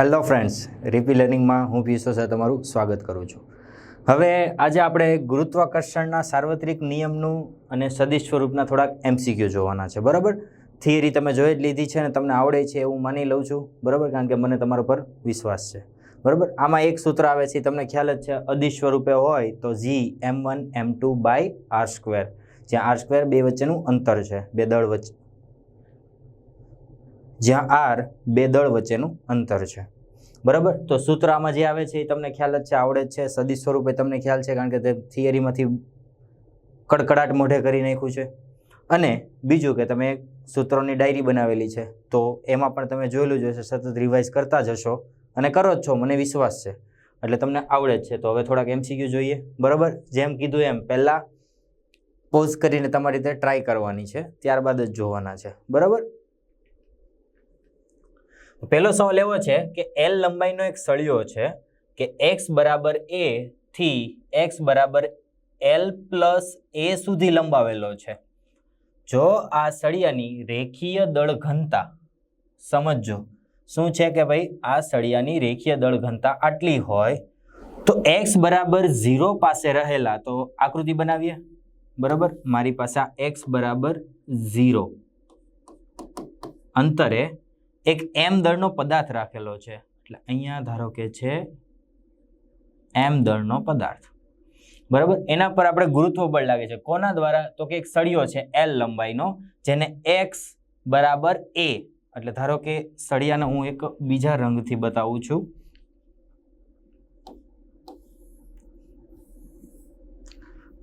Hello friends, રીપી લર્નિંગમાં હું પિયુષો સાથે તમારું સ્વાગત કરું છું. હવે આજે આપણે ગુરુત્વાકર્ષણના સાર્વત્રિક નિયમનું અને સદિશ સ્વરૂપના થોડાક એમસીક્યુ જોવાના છે, બરાબર? થિયરી તમે જોઈ જ લીધી છે અને તમને આવડે છે એવું માની લઉં છું, બરાબર? કારણ કે મને તમારા પર વિશ્વાસ છે, બરાબર? આમાં એક સૂત્ર આવે છે, તમને ખ્યાલ જ છે, અદિશ સ્વરૂપે હોય તો G M one, M two by R square, જ્યાં આર સ્ક્વેર બે વચ્ચેનું અંતર છે, બે દળ વચ્ચે. જ્યાં આર બે દળ વચ્ચેનું અંતર છે. બરાબર? તો સૂત્ર આમાં જે આવે છે એ તમને ખ્યાલ જ છે, આવડે જ છે, સદિશ સ્વરૂપે તમને ખ્યાલ છે, કારણ કે તે થિયરીમાંથી કડકડાટ મોઢે કરી નાખ્યું છે. અને બીજું કે તમે સૂત્રોની ડાયરી બનાવેલી છે, તો એમાં પણ તમે જોયેલું જ હશે, સતત રિવાઇઝ કરતા જશો અને કરો જ છો, મને વિશ્વાસ છે. એટલે તમને આવડે જ છે, તો હવે થોડાક એમસીક્યુ જોઈએ. બરાબર? જેમ કીધું એમ, પહેલાં પોઝ કરીને તમારી રીતે ટ્રાય કરવાની છે, ત્યારબાદ જ જોવાના છે. બરાબર? પહેલો સવાલ એવો છે કે એલ લંબાઈનો એક સળિયો છે કે એક્સ બરાબર એ થી એક્સ બરાબર એલ પ્લસ એ સુધી લંબાવેલો છે. જો આ સળિયાની રેખીય દળ ઘનતા સમજજો, શું છે કે ભાઈ આ સળિયાની રેખીય દળ ઘનતા આટલી હોય? તો એક્સ બરાબર ઝીરો પાસે રહેલા, તો આકૃતિ બનાવીએ. બરાબર? મારી પાસે આ એક્સ બરાબર ઝીરો. અંતરે એક એમ દળનો પદાર્થ રાખેલો છે. એટલે અહીંયા ધારો કે છે એમ દળનો પદાર્થ. બરાબર? એના પર આપણે ગુરુત્વ બળ લાગે છે. કોના દ્વારા? તો કે એક સળિયો છે એલ લંબાઈનો, જેને એક્સ બરાબર એ. એટલે ધારો કે સળિયાને હું એક બીજા રંગથી બતાવું છું.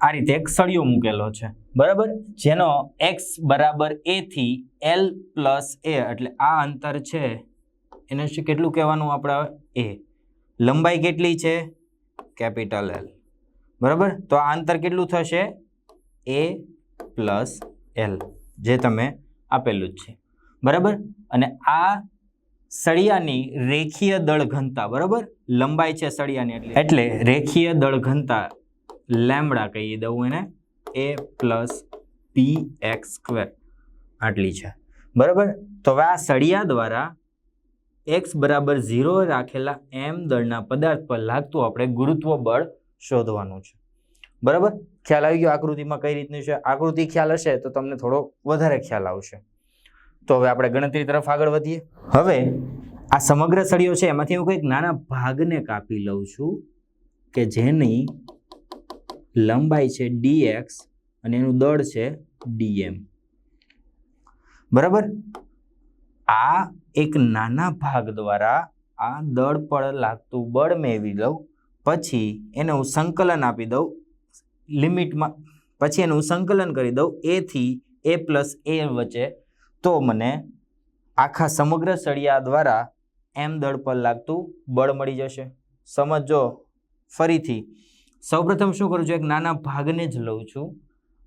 આ રીતે એક સળિયો મૂકેલો છે. બરાબર? જેનો એક્સ બરાબર એ થી એલ પ્લસ એ એટલે આ અંતર છે, એને શું કેટલું કહેવાનું આપણે એ? લંબાઈ કેટલી છે? કેપિટલ એલ બરાબર? તો આ અંતર કેટલું થશે? એ પ્લસ એલ જે તમે આપેલું જ છે. બરાબર? અને આ સળિયાની રેખીય દળ ઘનતા, બરાબર? લંબાઈ છે સળિયાની, એટલે એટલે રેખીય દળ ઘનતા લેમડા કહી દઉં એને. A plus P X square આટલી છે. બરાબર? તો હવે આ સળિયા દ્વારા એક્સ બરાબર ઝીરો રાખેલા એમ દળના પદાર્થ પર લાગતું આપણે ગુરુત્વ બળ શોધવાનું છે. બરાબર? ખ્યાલ આવી ગયો આકૃતિમાં કઈ રીતનું છે? આકૃતિ ખ્યાલ હશે તો તમને થોડો વધારે ખ્યાલ આવશે. તો હવે આપણે ગણતરી તરફ આગળ વધીએ. હવે આ સમગ્ર સળિયો છે, એમાંથી હું કંઈક નાના ભાગને કાપી લઉં છું કે જેની લંબાઈ છે ડીએક્સ અને એનું દળ છે ડીએમ બરાબર? આ એક નાના ભાગ દ્વારા આ દળ પર લાગતું બળ મેળવી દઉં પછી એને હું સંકલન આપી દઉં, લિમિટમાં, પછી એનું સંકલન કરી દઉં એથી એ પ્લસ એ વચ્ચે, તો મને આખા સમગ્ર સળિયા દ્વારા એમ દળ પર લાગતું બળ મળી જશે. સમજો ફરીથી. સૌપ્રથમ શું કરું છું? એક નાના ભાગને જ લઉં છું.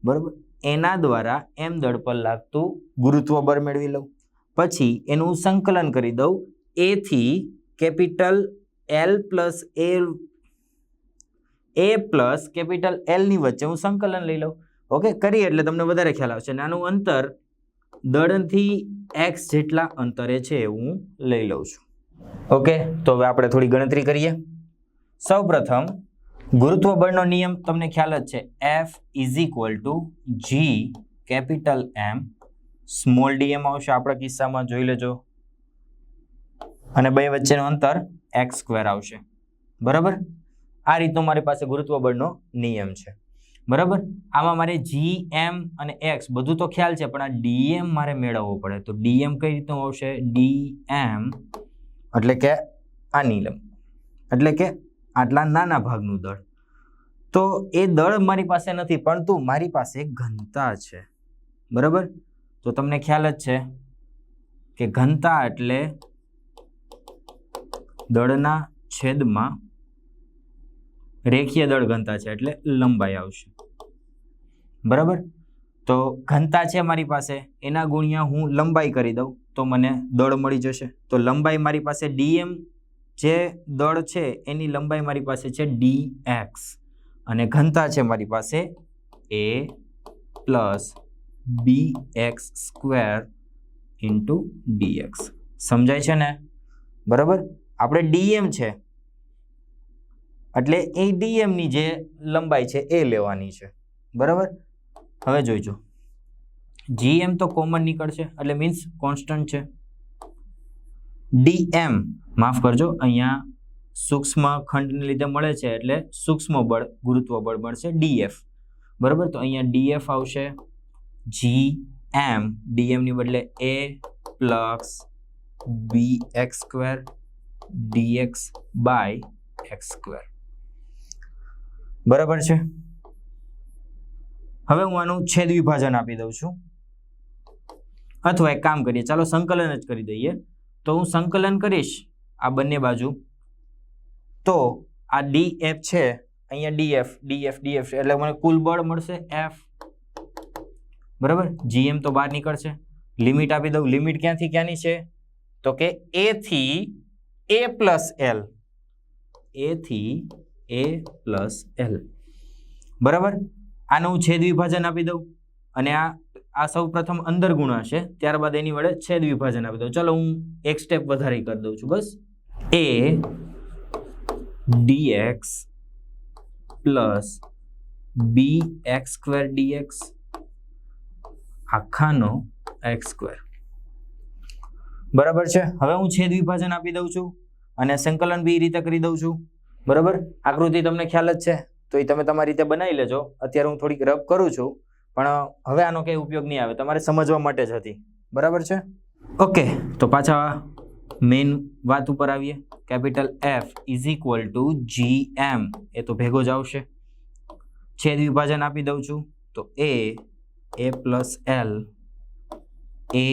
બરાબર? એના દ્વારા એમ દળ પર લાગતું ગુરુત્વ બળ મેળવી લઉં. પછી એનું સંકલન કરી દઉં. એથી capital L plus A A plus capital એલની વચ્ચે હું સંકલન લઈ લઉં. ઓકે કરીએ એટલે તમને વધારે ખ્યાલ આવશે. નાનું અંતર દળથી એક્સ જેટલા અંતરે છે હું લઈ લઉં છું. ઓકે તો હવે આપણે થોડી ગણતરી કરીએ. સૌપ્રથમ ગુરુત્વ બળનો નિયમ તમને ખ્યાલ જ છે. F is equal to G capital M small DM આવશે. આપણા કિસ્સામાં જોઈ લેજો. અને બે વચ્ચેનું અંતર એક્સ સ્ક્વેર આવશે. બરાબર? આ રીતનો મારી પાસે ગુરુત્વ બળનો નિયમ છે. બરાબર? આમાં મારે જી એમ અને એક્સ બધું તો ખ્યાલ છે, પણ આ ડીએમ મારે મેળવવો પડે. તો ડીએમ કઈ રીતનું આવશે? ડી એમ એટલે કે આ નીલમ. એટલે કે આટલા નાના ભાગનું દળ. તો એ દળ મારી પાસે નથી પરંતુ મારી પાસે ઘનતા છે. બરાબર? તો તમને ખ્યાલ જ છે કે ઘનતા એટલે દળના છેદમાં રેખીય દળ ઘનતા છે, એટલે લંબાઈ આવશે. બરાબર? તો ઘનતા છે મારી પાસે, એના ગુણ્યા હું લંબાઈ કરી દઉં, તો મને દળ મળી જશે. તો લંબાઈ મારી પાસે ડીએમ જે દળ છે એની લંબાઈ મારી પાસે છે ડી એક્સ અને ઘનતા છે મારી પાસે A plus B X square into DX સમજાય છે ને? બરાબર? આપણે ડીએમ છે. એટલે એ ડીએમની જે લંબાઈ છે એ લેવાની છે. બરાબર? હવે જોઈજો. જીએમ તો કોમન નીકળશે, એટલે મીન્સ કોન્સ્ટન્ટ છે. ડીએમ, માફ કરજો, અહીંયા સૂક્ષ્મ ખંડને લીધે મળે છે એટલે સૂક્ષ્મ બળ, ગુરુત્વ બળ મળશે ડીએફ. બરાબર? તો અહીંયા ડીએફ આવશે જી એમ ડીએમની બદલે A plus B X square DX by X square. બરાબર છે? હવે હું આનું છેદ વિભાજન આપી દઉં છું. અથવા એક કામ કરીએ, ચાલો સંકલન જ કરી દઈએ. તો હું સંકલન કરીશ આ બંને બાજુ. તો આ ડી એફ છે, અહીંયા ડીએફ ડીએફ ડીએફ એટલે મને કુલ બળ મળશે એફ. બરાબર? જીએમ તો બહાર નીકળશે. લિમિટ આપી દઉં. લિમિટ ક્યાંથી, ક્યાંની છે? તો કે એ થી એ પ્લસ એલ. એ થી એ પ્લસ એલ. બરાબર? આનું છેદ વિભાજન આપી દઉં. અને આ આ સૌ પ્રથમ અંદર ગુણાશે ત્યારબાદ એની વડે છેદ વિભાજન આપી દઉં. ચલો હું એક સ્ટેપ વધારે કરી દઉં છું, બસ. A DX plus B X square DX આખાનો X square બરાબર છે? હવે હું છેદ વિભાજન આપી દઉં છું અને સંકલન બી રીતે કરી દઉં છું. બરાબર? આકૃતિ તમને ખ્યાલ જ છે. તો એ તમે તમારી રીતે બનાવી લેજો. અત્યારે હું થોડીક રબ કરું છું. પણ હવે આનો કંઈ ઉપયોગ નહીં આવે. તમારે સમજવા માટે જ હતી. બરાબર છે? ઓકે, તો પાછા મેઇન વાત ઉપર આવીએ. Capital F is equal to G M એ તો ભેગો જ આવશે. છેદ વિભાજન આપી દઉં છું. તો એ A plus L A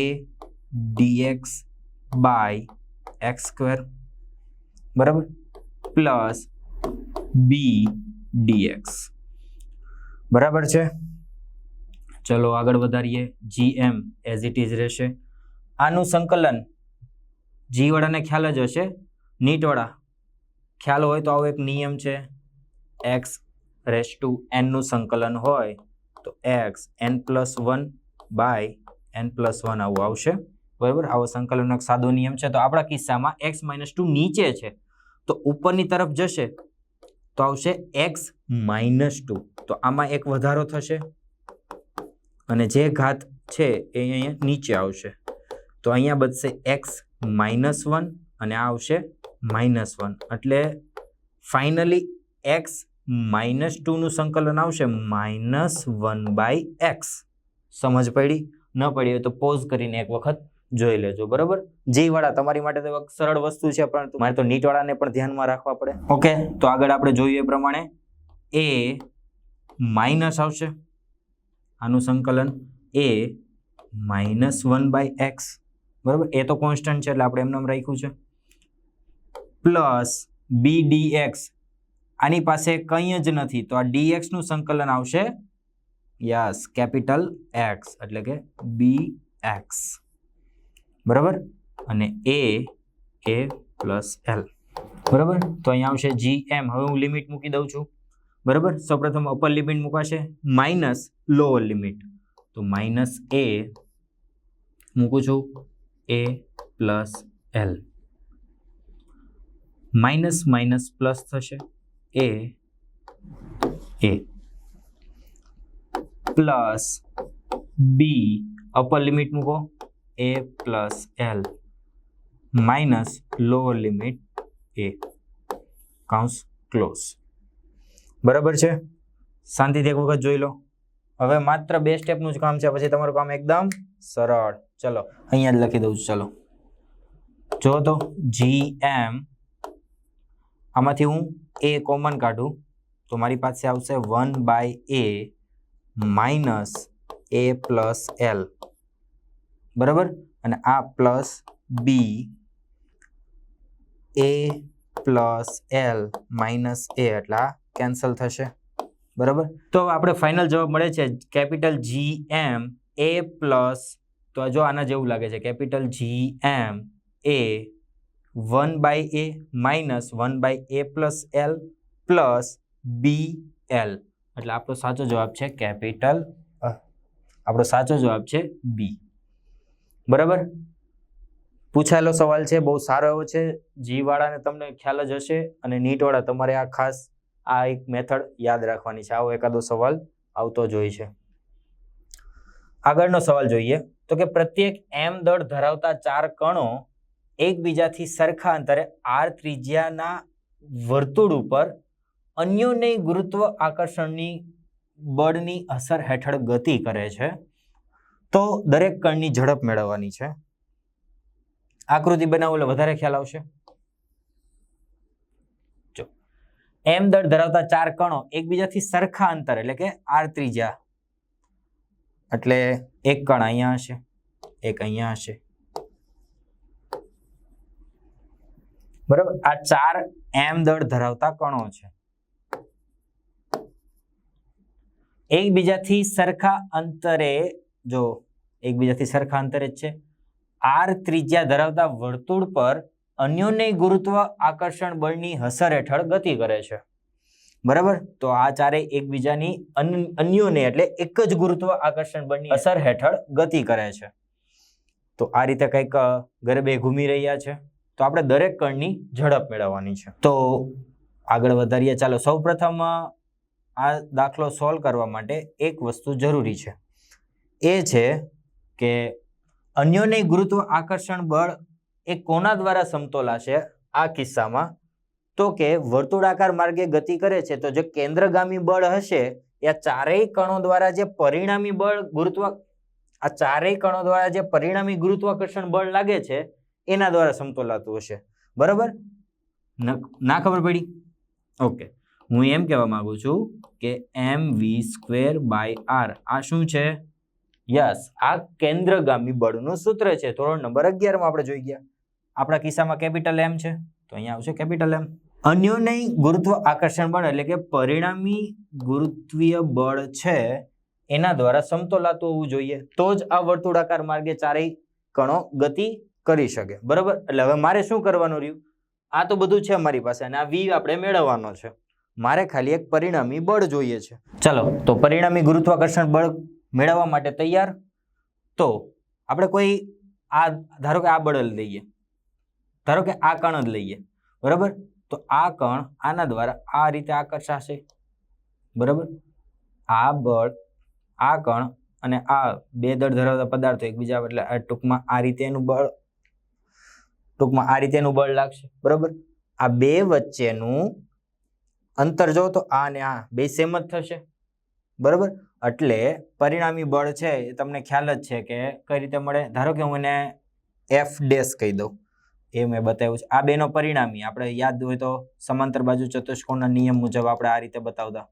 DX by X square બરાબર? પ્લસ બી ડીએક્સ બરાબર છે? ચલો આગળ વધારીએ. G M as it is રહેશે. આનું સંકલન જીવાળાને ખ્યાલ જ હશે. નીટવાળા, ખ્યાલ હોય તો આવો એક નિયમ છે. એક્સ રેસ ટુ એનનું સંકલન હોય તો X N plus one by N plus one આવું આવશે. બરાબર? આવો સંકલનનો એક સાદો નિયમ છે. તો આપણા કિસ્સામાં એક્સ માઇનસ ટુ નીચે છે. તો ઉપરની તરફ જશે તો આવશે એક્સ માઇનસ ટુ તો આમાં એક વધારો થશે. અને જે ઘાત છે એ અહીંયા નીચે આવશે. તો અહીંયા બચશે એક્સ માઇનસ વન અને આ આવશે માઇનસ વન એટલે ફાઇનલી એક્સ માઇનસ ટુનું સંકલન આવશે માઇનસ વન બાય એક્સ સમજ પડી? ન પડી હોય તો પોઝ કરીને એક વખત જોઈ લેજો, બરાબર? જી વાળા તમારી માટે તો સરળ વસ્તુ છે પરંતુ મારે તો નીટ વાળાને પણ ધ્યાનમાં રાખવા પડે. ઓકે તો આગળ આપણે જોઈએ પ્રમાણે એ માઇનસ આવશે. આનું સંકલન A minus one by X. બરાબર? એ તો કોન્સ્ટન્ટ છે એટલે આપણે એમને એમ રાખ્યું છે. Plus B D X. આની પાસે કંઈ જ નથી. તો આ ડી એક્સનું સંકલન આવશે યસ, કેપિટલ એક્સ, એટલે કે બી એક્સ. બરાબર? અને એ એ પ્લસ એલ. બરાબર? તો અહીંયા આવશે જી એમ. હવે હું લિમિટ મૂકી દઉં છું. બરાબર? સૌપ્રથમ અપર લિમિટ મૂકાશે માઇનસ લોઅર લિમિટ તો માઇનસ એ મૂકું છું A plus L minus minus plus થશે એ A plus B upper limit મૂકો A plus L minus lower limit A કાઉન્સ close બરાબર છે? શાંતિથી એક વખત જોઈ લો. હવે માત્ર બે સ્ટેપનું જ કામ છે, પછી તમારું કામ એકદમ સરળ. ચલો, અહીંયા જ લખી દઉં છું, ચલો. જો તો જી એમ આમાંથી હું એ કોમન કાઢું, તો મારી પાસે આવશે one by A minus A plus L બરાબર? અને આ plus B A plus L minus A એટલે કેન્સલ થશે. બરાબર? તો આપણે ફાઇનલ જવાબ મળે છે કેપિટલ જી એમ એ પ્લસ, તો જો આના જેવું લાગે છે, capital G M A one by A minus one by A plus L plus B L એટલે આપણો સાચો જવાબ છે કેપિટલ આપણો સાચો જવાબ છે બી બરાબર? પૂછાયેલો સવાલ છે, બહુ સારો એવો છે જી વાળાને તમને ખ્યાલ જ હશે અને નીટવાળા તમારે આ ખાસ આ એક મેથડ યાદ રાખવાની છે. આવો એકાદો સવાલ આવતો જ હોય છે. આગળનો સવાલ જોઈએ. તો કે પ્રત્યેક એમ દળ ધરાવતા ચાર કણો એકબીજાથી સરખા અંતરે આર ત્રિજ્યાના વર્તુળ ઉપર અન્યોને ગુરુત્વ આકર્ષણની બળની અસર હેઠળ ગતિ કરે છે. તો દરેક કણની ઝડપ મેળવવાની છે. આકૃતિ બનાવો એટલે વધારે ખ્યાલ આવશે જો એમ દળ ધરાવતા ચાર કણો એકબીજાથી સરખા અંતર, એટલે કે આર ત્રિજ્યા. એટલે એક કણ અહીંયા હશે, એક અહીંયા હશે. બરાબર? આ ચાર એમ દળ ધરાવતા કણો છે. એકબીજાથી સરખા અંતરે, જો એકબીજાથી સરખા અંતરે જ છે. આર ત્રિજ્યા ધરાવતા વર્તુળ પર અન્યોન્ય ગુરુત્વ આકર્ષણ બળની અસર હેઠળ ગતિ કરે છે. બરાબર? તો આ ચારે એકબીજાની અન- અન્યોન્ય એટલે એક જ ગુરુત્વ આકર્ષણ બળની અસર હેઠળ ગતિ કરે છે. તો આ રીતે કંઈક ગરબે ઘૂમી રહ્યા છે. તો આપણે દરેક કણની ઝડપ મેળવવાની છે. તો આગળ વધારીએ. ચાલો સૌ પ્રથમ આ દાખલો સોલ્વ કરવા માટે એક વસ્તુ જરૂરી છે. એ છે કે અન્યોને ગુરુત્વ આકર્ષણ બળ એ કોના દ્વારા સમતોલાશે આ કિસ્સામાં? તો કે વર્તુળાકાર માર્ગે ગતિ કરે છે, તો જે કેન્દ્રગામી બળ હશે, એ ચારેય કણો દ્વારા જે પરિણામી બળ ગુરુત્વ, આ ચારેય કણો દ્વારા જે પરિણામી ગુરુત્વાકર્ષણ બળ લાગે છે, એના દ્વારા સમતોલાતું હશે. બરાબર? ના ખબર પડી? ઓકે. હું એમ કહેવા માંગુ છું કે M V square by R આ શું છે? યસ, આ કેન્દ્રગામી બળનું સૂત્ર છે. ધોરણ નંબર અગિયારમાં આપણે જોઈ ગયા. આપણા કિસ્સામાં કેપિટલ એમ છે, તો અહીંયા આવશે કેપિટલ એમ અન્યોનય ગુરુત્વ આકર્ષણ બળ એટલે કે પરિણામી ગુરુત્વીય બળ છે, એના દ્વારા સમતોલાતું હોવું જોઈએ. તો જ આ વર્તુળાકાર માર્ગે ચારેય કણો ગતિ કરી શકે. બરાબર? એટલે હવે મારે શું કરવાનું રહ્યું? આ તો બધું છે મારી પાસે અને આ વી આપણે મેળવવાનો છે. મારે ખાલી એક પરિણામી બળ જોઈએ છે. ચલો, તો પરિણામી ગુરુત્વાકર્ષણ બળ મેળવવા માટે તૈયાર? તો આપણે કોઈ આ, ધારો કે આ બળ લઈએ. ધારો કે આ કણ જ લઈએ, બરાબર? તો આ કણ આના દ્વારા આ રીતે આકર્ષાશે, બરાબર? આ બળ, આ કણ અને આ બે દળ ધરાવતા પદાર્થો એકબીજા એટલે ટૂંકમાં આ રીતે એનું બળ, ટૂંકમાં આ રીતે એનું બળ લાગશે, બરાબર? આ બે વચ્ચેનું અંતર જો તો આ ને આ બે સેમ જ થશે, બરાબર? એટલે પરિણામી બળ છે એ તમને ખ્યાલ જ છે કે કઈ રીતે મળે? ધારો કે હું એને એફ ડેશ કહી દઉં. એ મેં બતાવ્યું છે. આ બેનો પરિણામી. આપણે યાદ હોય તો સમાંતર બાજુ ચતુષ્કોણના નિયમ મુજબ આપણે આ રીતે બતાવતા.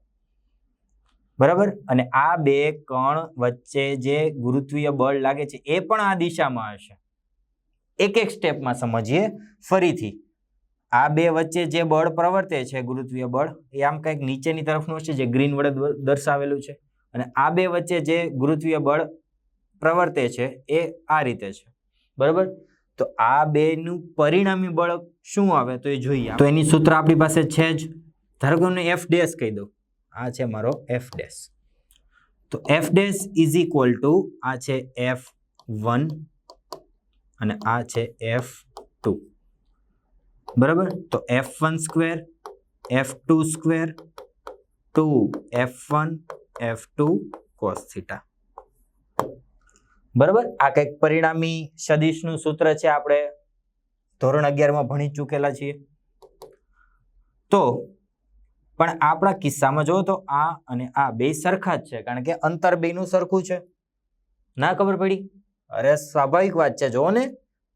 બરાબર? અને આ બે કણ વચ્ચે જે ગુરુત્વીય બળ લાગે છે, એ પણ આ દિશામાં હશે. એક એક સ્ટેપમાં સમજીએ. ફરીથી, આ બે વચ્ચે જે બળ પ્રવર્તે છે, ગુરુત્વીય બળ, એ આમ કંઈક નીચેની તરફનું છે જે ગ્રીન વડે દર્શાવેલું છે. અને આ બે વચ્ચે જે ગુરુત્વીય બળ પ્રવર્તે છે, એ આ રીતે છે. બરાબર? તો આ બેનું પરિણામી બળ શું આવે તો એ જોઈએ તો એની સૂત્ર આપણી પાસે છે જ, ધારો કે હું એફ ડેશ કહી દઉં. આ છે મારો એફ ડેશ તો F dash is equal to આ છે એફ વન અને આ છે એફ ટુ બરાબર? તો F one square F two square two F one F two cos theta બરાબર? આ કંઈક પરિણામી સદીશનું સૂત્ર છે આપણે ધોરણ અગિયારમાં ભણી ચૂકેલા છીએ. તો પણ આપણા કિસ્સામાં જો તો આ અને આ બે સરખા જ છે, કારણ કે અંતર બેનું સરખું છે. ના ખબર પડી? અરે સ્વાભાવિક વાત છે જો ને.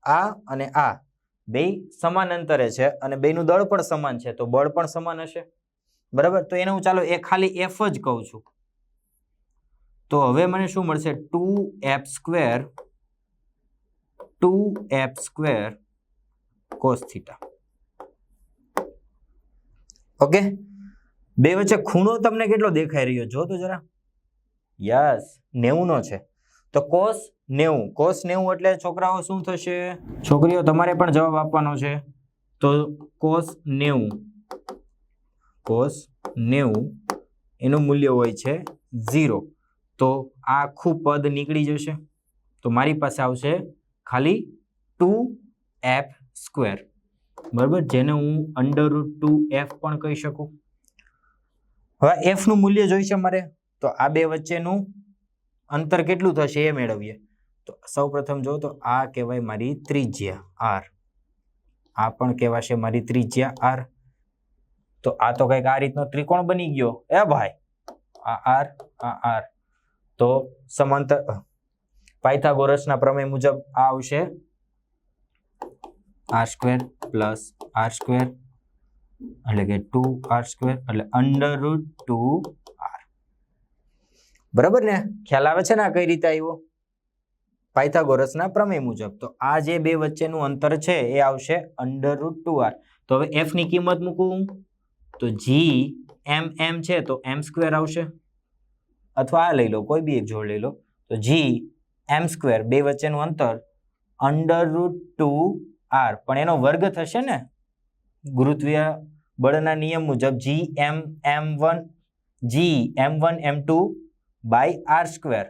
આ અને આ બે સમાન અંતરે છે અને બેનું દળ પણ સમાન છે, તો બળ પણ સમાન હશે. બરાબર? તો એને હું ચાલો એ ખાલી એફ જ કહું છું. તો હવે મને શું મળશે? Two F square, two F square cos theta. Okay? બે વચ્ચે ખૂણો તમને કેટલો દેખાઈ રહ્યો? જો તો જરા. યસ નેવું નો છે. તો કોસ નેવું. કોસ નેવું એટલે છોકરાઓ શું થશે? છોકરીઓ, તમારે પણ જવાબ આપવાનો છે. તો કોસ નેવું. કોસ નેવું. એનું મૂલ્ય હોય છે ઝીરો. તો આ આખું પદ નીકળી જશે. તો મારી પાસે આવશે ખાલી ટુ એફ સ્ક્વેર બરાબર? જેને હું અંડર ટુ એફ પણ કહી શકું. હવે એફનું મૂલ્ય જોઈશે મારે. તો આ બે વચ્ચેનું અંતર કેટલું થશે એ મેળવીએ. તો સૌ પ્રથમ જો તો આ કહેવાય મારી ત્રિજ્યા આર આ પણ કહેવાશે મારી ત્રિજ્યા આર તો આ તો કંઈક આ રીતનો ત્રિકોણ બની ગયો. એ ભાઈ, આ આર આ આર તો સમાંતર પાયથાગોરસના પ્રમેય મુજબ આ આવશે. R square plus R square એટલે કે ટુ આર સ્ક્વેર એટલે અંડર રૂટ ટુ આર બરાબર ને? ખ્યાલ આવે છે ને આ કઈ રીતે આવ્યો? પાયથાગોરસના પ્રમેય મુજબ. તો આ જે બે વચ્ચેનું અંતર છે એ આવશે અંડર રૂટ ટુ આર તો હવે એફની કિંમત મૂકું તો જી એમ એમ છે તો એમ સ્ક્વેર આવશે. અથવા આ લઈ લો, કોઈ બી એક જોડ લઈ લો, તો જી એમ સ્ક્વેર બે વચ્ચેનું અંતર અંડર રૂટ ટુ આર પણ એનો વર્ગ થશે ને ગુરુત્વીય બળના નિયમ મુજબ G M M one G M one M two by R square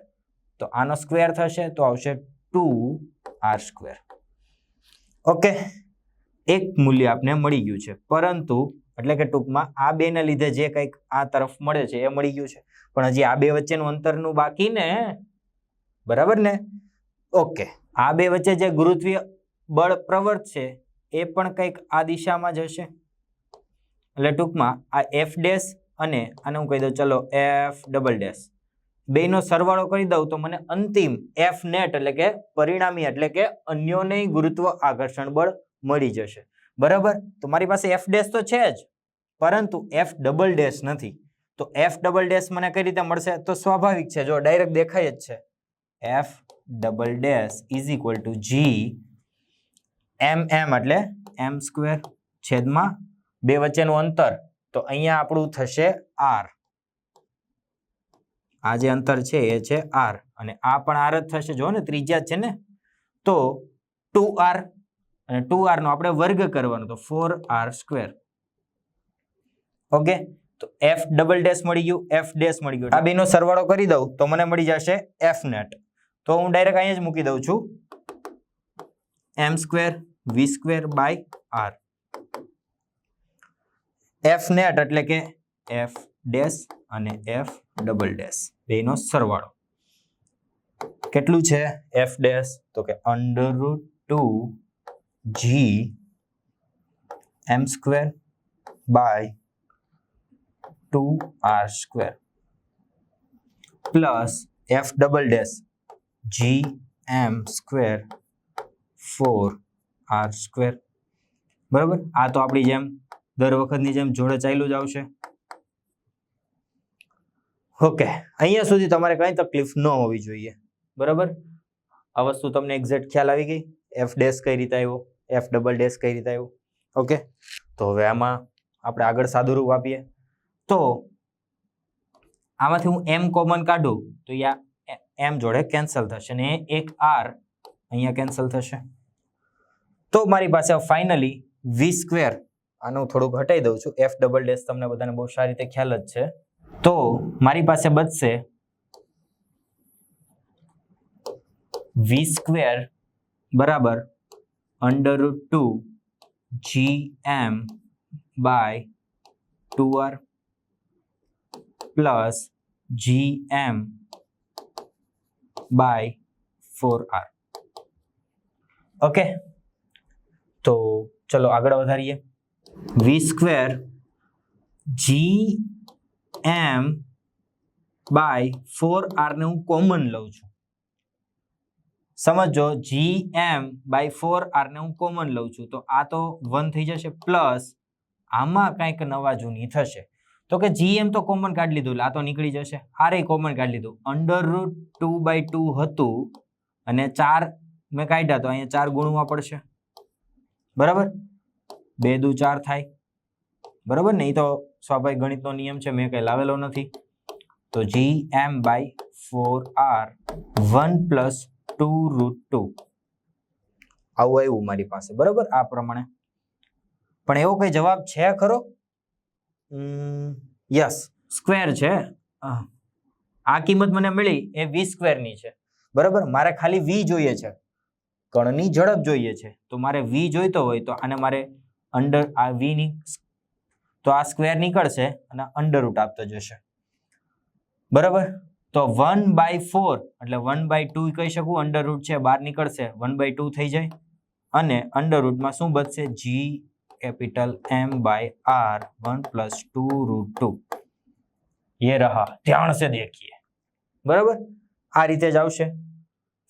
તો આનો સ્ક્વેર થશે, તો આવશે ટુ આર સ્ક્વેર ઓકે એક મૂલ્ય આપને મળી ગયું છે. પરંતુ એટલે કે ટૂંકમાં આ બેને લીધે જે કંઈક આ તરફ મળે છે એ મળી ગયું છે. પણ હજી આ બે વચ્ચેનું અંતરનું બાકી ને બરાબર ને? ઓકે. આ બે વચ્ચે જે ગુરુત્વીય બળ પ્રવર્ત છે એ પણ કંઈક આ દિશામાં જશે એટલે ટૂંકમાં આ એફ ડેશ અને આને હું કહી દઉં, ચલો એફ ડબલ ડેશ. બેનો સરવાળો કરી દઉં તો મને અંતિમ એફ નેટ એટલે કે પરિણામી એટલે કે અન્યોને ગુરુત્વ આકર્ષણ બળ મળી જશે. બરાબર? તો મારી પાસે એફ ડેશ તો છે જ, પરંતુ એફ ડબલ ડેશ નથી. તો એફ ડબલ ડેશ મને કઈ રીતે મળશે? તો સ્વાભાવિક છે, જો ડાયરેક્ટ દેખાય જ છે. F double dash is equal to G M M એટલે એમ સ્ક્વેર છેદમાં બે વચ્ચેનું અંતર. તો અહીંયા આપણું થશે આર આ જે અંતર છે એ છે આર અને આ પણ આર જ થશે. જો ને, ત્રિજ્યા છે ને? તો ટુ આર અને ટુ આરનો આપણે વર્ગ કરવાનો, તો ફોર આર સ્ક્વેર. ઓકે? તો એફ ડબલ ડેશ મળી ગયું, એફ ડેશ મળી ગયું. આ બેનો સરવાળો કરી દઉં, તો મને મળી જશે એફ નેટ. તો હું ડાયરેક્ટ અહીંયા જ મૂકી દઉં છું. M square, V square by R. F net એટલે કે એફ ડેશ અને એફ ડબલ ડેશ. બેનો સરવાળો. કેટલું છે? એફ ડેશ, તો કે under root two G M square by two R square plus F double dash G M square four R square બરાબર? આ તો આપણી જેમ દર વખતની જેમ જોડે ચાલ્યું જ આવશે. ઓકે અહીંયા સુધી તમારે કઈ તકલીફ ન હોવી જોઈએ. બરાબર? આ વસ્તુ તમને એક્ઝેક્ટ ખ્યાલ આવી ગઈ? એફ ડેશ કઈ રીતે આવ્યો? એફ ડબલ ડેશ કઈ રીતે આવ્યો? ઓકે તો હવે આમાં આપણે આગળ સાદુરૂપ આપીએ. તો આમાંથી હું એમ કોમન કાઢું, તો યા એમ જોડે કેન્સલ થશે ને એક આર અહીંયા કેન્સલ થશે. તો મારી પાસે ફાઇનલી વી સ્ક્વેર આનું થોડુંક હટાઈ દઉં છું. એફ ડબલ ડેશ તમને બધાને બહુ સારી રીતે ખ્યાલ જ છે. તો મારી પાસે બચશે વી સ્ક્વેર બરાબર under two G M by two R plus G M by four R okay તો ચલો આગળ વધારીએ. V square G M by four આરને હું કોમન લઉં છું. સમજો જી એમ બાય ફોર આરને હું કોમન લઉં છું. તો આ તો વન થઈ જશે પ્લસ આમાં કંઈક નવા જૂની થશે. તો કે જી એમ તો કોમન કાઢી લીધું આ તો નીકળી જશે. આરે કોમન કાઢી લીધું. Under root two by two હતું અને ચાર મેં કાઢ્યા તો અહીંયા ચાર ગુણવા પડશે. બરાબર? બે દુ ચાર થાય. બરાબર ને? એ તો સ્વાભાવિક ગણિતનો નિયમ છે, મેં કંઈ લાવેલો નથી. તો G M by four R one plus two root. Two આવું આવ્યું મારી પાસે, બરાબર? આ પ્રમાણે. પણ એવો કઈ જવાબ છે ખરો? યસ. સ્ક્વેર છે? આ કિંમત મને મળી, એ વી સ્ક્વેરની છે. બરાબર? મારે ખાલી વી જોઈએ છે. કણની ઝડપ જોઈએ છે. તો મારે વી જોઈતો હોય તો આને મારે અંડર, આ વી ની તો આ સ્ક્વેર નીકળશે અને અંડર રૂટ આપતો જશે. બરાબર? તો વન બાય ફોર એટલે વન બાય ટુ કહી શકું અંડર રૂટ છે, બહાર નીકળશે વન બાય ટુ થઈ જાય. અને અંડર રૂટમાં શું બચશે? G capital M by R one plus two root two એ રહા, ધ્યાન છે દેખીએ. બરાબર? આ રીતે જ આવશે.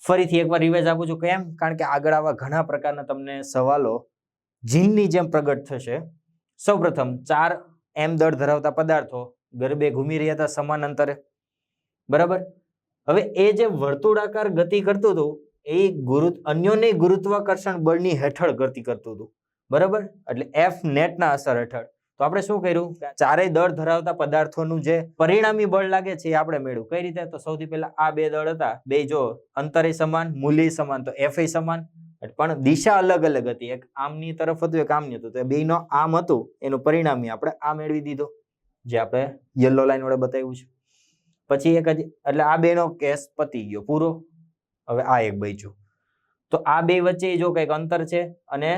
ફરીથી એકવાર રિવાઇઝ આપું છું કેમ? કારણ કે આગળ આવા ઘણા પ્રકારના તમને સવાલો જીનની જેમ પ્રગટ થશે. સૌપ્રથમ, ચાર એમ દળ ધરાવતા પદાર્થો ગરબે ઘૂમી રહ્યા હતા સમાન અંતરે બરાબર? હવે એ જે વર્તુળાકાર ગતિ કરતું હતું, એ ગુરુ, અન્યોને ગુરુત્વાકર્ષણ બળની હેઠળ ગતિ કરતું હતું. બરાબર? એટલે એફ નેટના અસર હેઠળ. તો આપણે શું કર્યું? ચારેય દળ ધરાવતા પદાર્થોનું જે પરિણામી બળ લાગે છે એ આપણે મેળવ્યું. કઈ રીતે? તો સૌથી પહેલા આ બે દળ હતા. બે જો અંતરે સમાન, મૂલ્ય સમાન, તો એફ સમાન. પણ દિશા અલગ અલગ હતી. એક આમની તરફ હતું, એક આમની હતું. તો બેનો આમ હતું, એનું પરિણામી આપણે આ મેળવી દીધો. જે આપણે યલો લાઈન વડે બતાવ્યું છે. પછી એક હજી એટલે આ બેનો કેસ પતી ગયો પૂરો. હવે આ એક બચ્યું. તો આ બે વચ્ચે જો કંઈક અંતર છે અને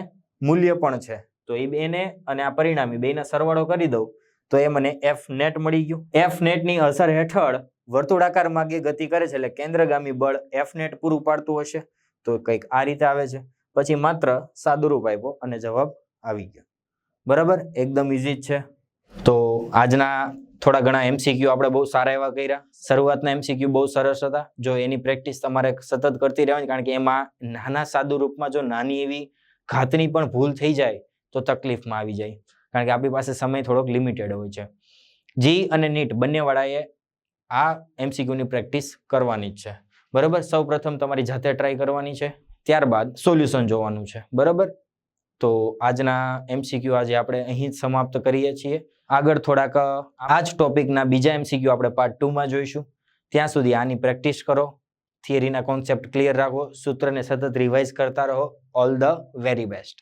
મૂલ્ય પણ છે, તો એ બેને અને આ પરિણામી બેને સરવાળો કરી દઉં, તો એ મને એફ નેટ મળી ગયું. એફ નેટની અસર હેઠળ વર્તુળાકાર માર્ગે ગતિ કરે છે એટલે કેન્દ્રગામી બળ એફ નેટ પૂરું પાડતું હશે. તો કંઈક આ રીતે આવે છે. પછી માત્ર સાદુરૂપ આપ્યો અને જવાબ આવી ગયો. બરાબર? એકદમ ઇઝી જ છે. તો આજના થોડા ઘણા એમસીક્યુ આપણે બહુ સારા એવા કર્યા. શરૂઆતના એમસીક્યુ બહુ સરસ હતા. જો એની પ્રેક્ટિસ તમારે સતત કરતી રહેવાની, કારણ કે એમાં નાના સાદુ રૂપમાં જો નાની એવી ઘાતની પણ ભૂલ થઈ જાય, તો તકલીફમાં આવી જાય. કારણ કે આપણી પાસે સમય થોડોક લિમિટેડ હોય છે. જી અને નીટ બંનેવાળાએ આ એમસીક્યુની પ્રેક્ટિસ કરવાની જ છે. બરાબર? સૌ પ્રથમ તમારી જાતે ટ્રાય કરવાની છે. ત્યારબાદ સોલ્યુશન જોવાનું છે. બરાબર? તો આજના એમસીક્યુ આજે આપણે અહીં જ સમાપ્ત કરીએ છીએ. આગળ થોડાક આ જ ટોપિકના બીજા એમસીક્યુ આપણે પાર્ટ ટુમાં જોઈશું. ત્યાં સુધી આની પ્રેક્ટિસ કરો, થિયરીના કોન્સેપ્ટ ક્લિયર રાખો, સૂત્રને સતત રિવાઇઝ કરતા રહો. All the very best